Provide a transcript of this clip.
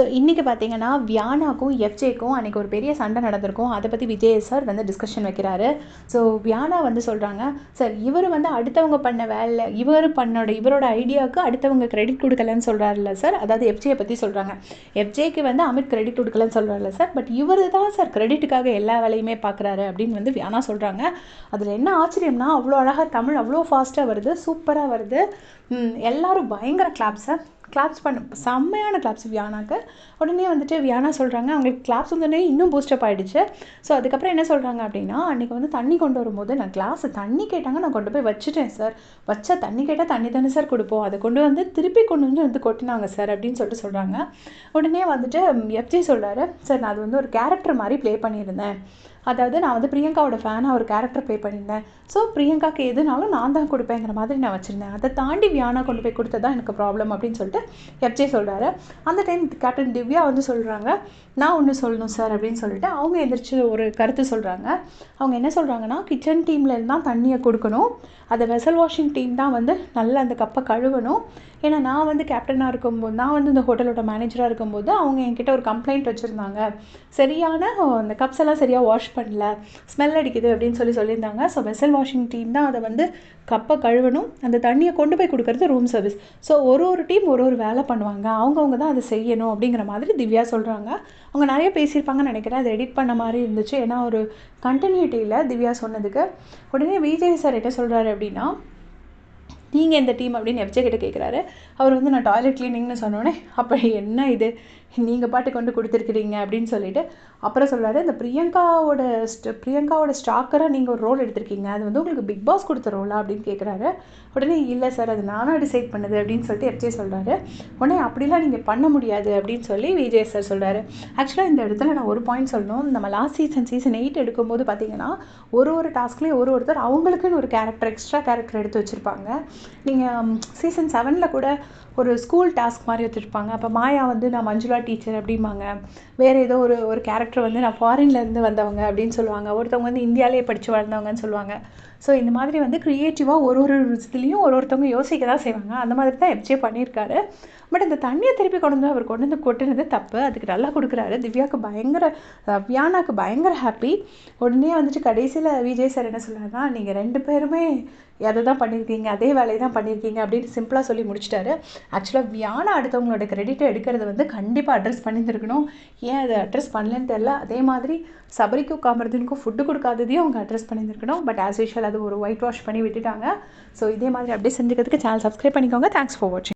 So இன்றைக்கி பார்த்தீங்கன்னா வியானாக்கும் எஃப்ஜேக்கும் அன்றைக்கி ஒரு பெரிய சண்டை நடந்திருக்கும். அதை பற்றி விஜய் சார் வந்து டிஸ்கஷன் வைக்கிறாரு. ஸோ வியானா வந்து சொல்கிறாங்க சார் இவர் வந்து அடுத்தவங்க பண்ண வேலை இவர் பண்ணோட இவரோட ஐடியாவுக்கு அடுத்தவங்க கிரெடிட் கொடுக்கலன்னு சொல்கிறாருல்ல சார் அதாவது எஃப்ஜேயை பற்றி சொல்கிறாங்க எஃப்ஜேக்கு வந்து அமித் கிரெடிட் கொடுக்கலன்னு சொல்கிறாருல்ல சார் பட் இவர் தான் சார் கிரெடிட்டுக்காக எல்லா வேலையுமே பார்க்குறாரு அப்படின்னு வந்து வியானா சொல்கிறாங்க அதில் என்ன ஆச்சரியம்னா அவ்வளோ அழகாக தமிழ் அவ்வளோ ஃபாஸ்ட்டாக வருது சூப்பராக வருது. எல்லோரும் பயங்கர கிளாப்ஸை கிளாப்ஸ் பண்ண செம்மையான கிளாப்ஸ் வியானாக்கு. உடனே வந்துட்டு வியானா சொல்கிறாங்க அவங்களுக்கு கிளாப்ஸ் வந்தோடனே இன்னும் பூஸ்டப் ஆகிடுச்சு ஸோ அதுக்கப்புறம் என்ன சொல்கிறாங்க அப்படின்னா அன்றைக்கி வந்து தண்ணி கொண்டு வரும்போது நான் கிளாஸ் தண்ணி கேட்டாங்க நான் கொண்டு போய் வச்சுட்டேன் சார் வச்சா தண்ணி கேட்டால் தண்ணி தானே சார் கொடுப்போம். அதை கொண்டு வந்து திருப்பி கொண்டு வந்து வந்து கொட்டினாங்க சார் அப்படின்னு சொல்லிட்டு சொல்கிறாங்க உடனே வந்துட்டு எஃப்ஜி சொல்கிறாரு சார் நான் அது வந்து ஒரு கேரக்டர் மாதிரி ப்ளே பண்ணியிருந்தேன். அதாவது நான் வந்து பிரியங்காவோட ஃபேனாக ஒரு கேரக்டர் ப்ளே பண்ணியிருந்தேன். ஸோ பிரியங்காவுக்கு எதுனாலும் நான் தான் கொடுப்பேங்கிற மாதிரி நான் வச்சுருந்தேன். அதை தாண்டி வியானா கொண்டு போய் கொடுத்ததான் எனக்கு ப்ராப்ளம் அப்படின்னு சொல்லிட்டு எஃப்ஜே சொல்கிறாரு அந்த டைம் கேப்டன் திவ்யா வந்து சொல்கிறாங்க நான் ஒன்று சொல்லணும் சார் அப்படின்னு சொல்லிட்டு அவங்க எந்திரிச்சு ஒரு கருத்து சொல்கிறாங்க அவங்க என்ன சொல்கிறாங்கன்னா கிச்சன் டீமில் தான் தண்ணியை கொடுக்கணும். அதை வெசல் வாஷிங் டீம் தான் வந்து நல்லா அந்த கப்பை கழுவணும். ஏன்னா நான் வந்து கேப்டனாக இருக்கும்போது நான் வந்து இந்த ஹோட்டலோட மேனேஜராக இருக்கும்போது அவங்க என்கிட்ட ஒரு கம்ப்ளைண்ட் வச்சுருந்தாங்க. சரியான அந்த கப்ஸ் எல்லாம் சரியாக வாஷ் பண்ணல ஸ்மெல் அடிக்குது அப்படின்னு சொல்லி சொல்லியிருந்தாங்க. ஸோ வெசல் வாஷிங் டீம் தான் அதை வந்து கப்பை கழுவணும் அந்த தண்ணியை கொண்டு போய் கொடுக்குறது ரூம் சர்வீஸ் ஸோ ஒரு ஒரு டீம் ஒரு ஒரு வேலை பண்ணுவாங்க. அவங்கவுங்க தான் அதை செய்யணும் அப்படிங்கிற மாதிரி திவ்யா சொல்கிறாங்க அவங்க நிறைய பேசியிருப்பாங்கன்னு நினைக்கிறேன். அதை எடிட் பண்ண மாதிரி இருந்துச்சு. ஏன்னா ஒரு கண்டினியூட்டியில் திவ்யா சொன்னதுக்கு உடனே விஜய் சார் என்ன சொல்கிறாரு அப்படின்னா நீங்கள் எந்த டீம் அப்படின்னு எஃப்ஜே கிட்ட கேட்குறாரு அவர் வந்து நான் டாய்லெட் க்ளீனிங்னு சொன்னோடனே அப்படி என்ன இது? நீங்கள் பாட்டு கொண்டு கொடுத்துருக்குறீங்க அப்படின்னு சொல்லிட்டு அப்புறம் சொல்கிறாரு இந்த பிரியங்காவோட ஸ்ட பிரியங்காவோட ஸ்டாக்கராக நீங்கள் ஒரு ரோல் எடுத்திருக்கீங்க. அது வந்து உங்களுக்கு பிக் பாஸ் கொடுத்த ரோலா அப்படின்னு கேட்குறாரு உடனே இல்லை சார் அது நானாக டிசைட் பண்ணுது அப்படின்னு சொல்லிட்டு எஃப்ஜே சொல்கிறாரு உடனே அப்படிலாம் நீங்கள் பண்ண முடியாது அப்படின்னு சொல்லி விஜய் சார் சொல்கிறாரு ஆக்சுவலாக இந்த இடத்துல நான் ஒரு பாயிண்ட் சொல்லணும். நம்ம லாஸ்ட் சீசன் சீசன் எயிட் எடுக்கும்போது பார்த்தீங்கன்னா ஒரு ஒரு டாஸ்க்லேயும் ஒரு ஒருத்தர் அவங்களுக்குன்னு ஒரு கேரக்டர் எக்ஸ்ட்ரா கேரக்டர் எடுத்து வச்சுருப்பாங்க. நீங்கள் சீசன் செவனில் கூட ஒரு ஸ்கூல் டாஸ்க் மாதிரி வச்சுருப்பாங்க அப்போ மாயா வந்து நான் மஞ்சுளா டீச்சர் அப்படிம்பாங்க. வேறு ஏதோ ஒரு ஒரு கேரக்டர் வந்து நான் ஃபாரின்லேருந்து வந்தவங்க அப்படின்னு சொல்லுவாங்க. ஒருத்தவங்க வந்து இந்தியாவிலே படித்து வளர்ந்தவங்கன்னு சொல்லுவாங்க. ஸோ இந்த மாதிரி வந்து க்ரியேட்டிவாக ஒரு ஒரு இதுலேயும் ஒரு ஒருத்தவங்க யோசிக்க தான் செய்வாங்க. அந்த மாதிரி தான் எப்ஜே பண்ணியிருக்காரு. பட் அந்த தண்ணியை திருப்பி கொண்டு வந்து அவர் கொண்டு வந்து கொட்டினது தப்பு. அதுக்கு நல்லா கொடுக்குறாரு. திவ்யாவுக்கு பயங்கர வியானாக்கு பயங்கர ஹாப்பி உடனே வந்துட்டு கடைசியில் விஜய் சார் என்ன சொல்கிறாருன்னா நீங்கள் ரெண்டு பேருமே அதை தான் பண்ணியிருக்கீங்க? அதே வேலையை தான் பண்ணியிருக்கீங்க. அப்படின்னு சிம்பிளாக சொல்லி முடிச்சிட்டாரு. ஆக்சுவலாக வியானா அடுத்தவங்களோட கிரெடிட்டை எடுக்கிறது வந்து கண்டிப்பாக கண்டிப்பாக அட்ரஸ் பண்ணியிருந்துருக்கணும். ஏன் அதை அட்ரஸ் பண்ணலன்னு தெரில அதே மாதிரி சபரிக்கும் காமரதனுக்கும் ஃபுட்டு கொடுக்காததையும் அவங்க அட்ரஸ் பண்ணியிருந்துருக்கணும். பட் ஆஸ் யூஷுவல் அது ஒரு ஒயிட் வாஷ் பண்ணி விட்டுட்டாங்க. ஸோ இதே மாதிரி அப்படியே செஞ்சுக்கிறதுக்கு சேனல் சப்ஸ்கிரைப் பண்ணிக்கோங்க. தேங்க்ஸ் ஃபார் வாட்சிங்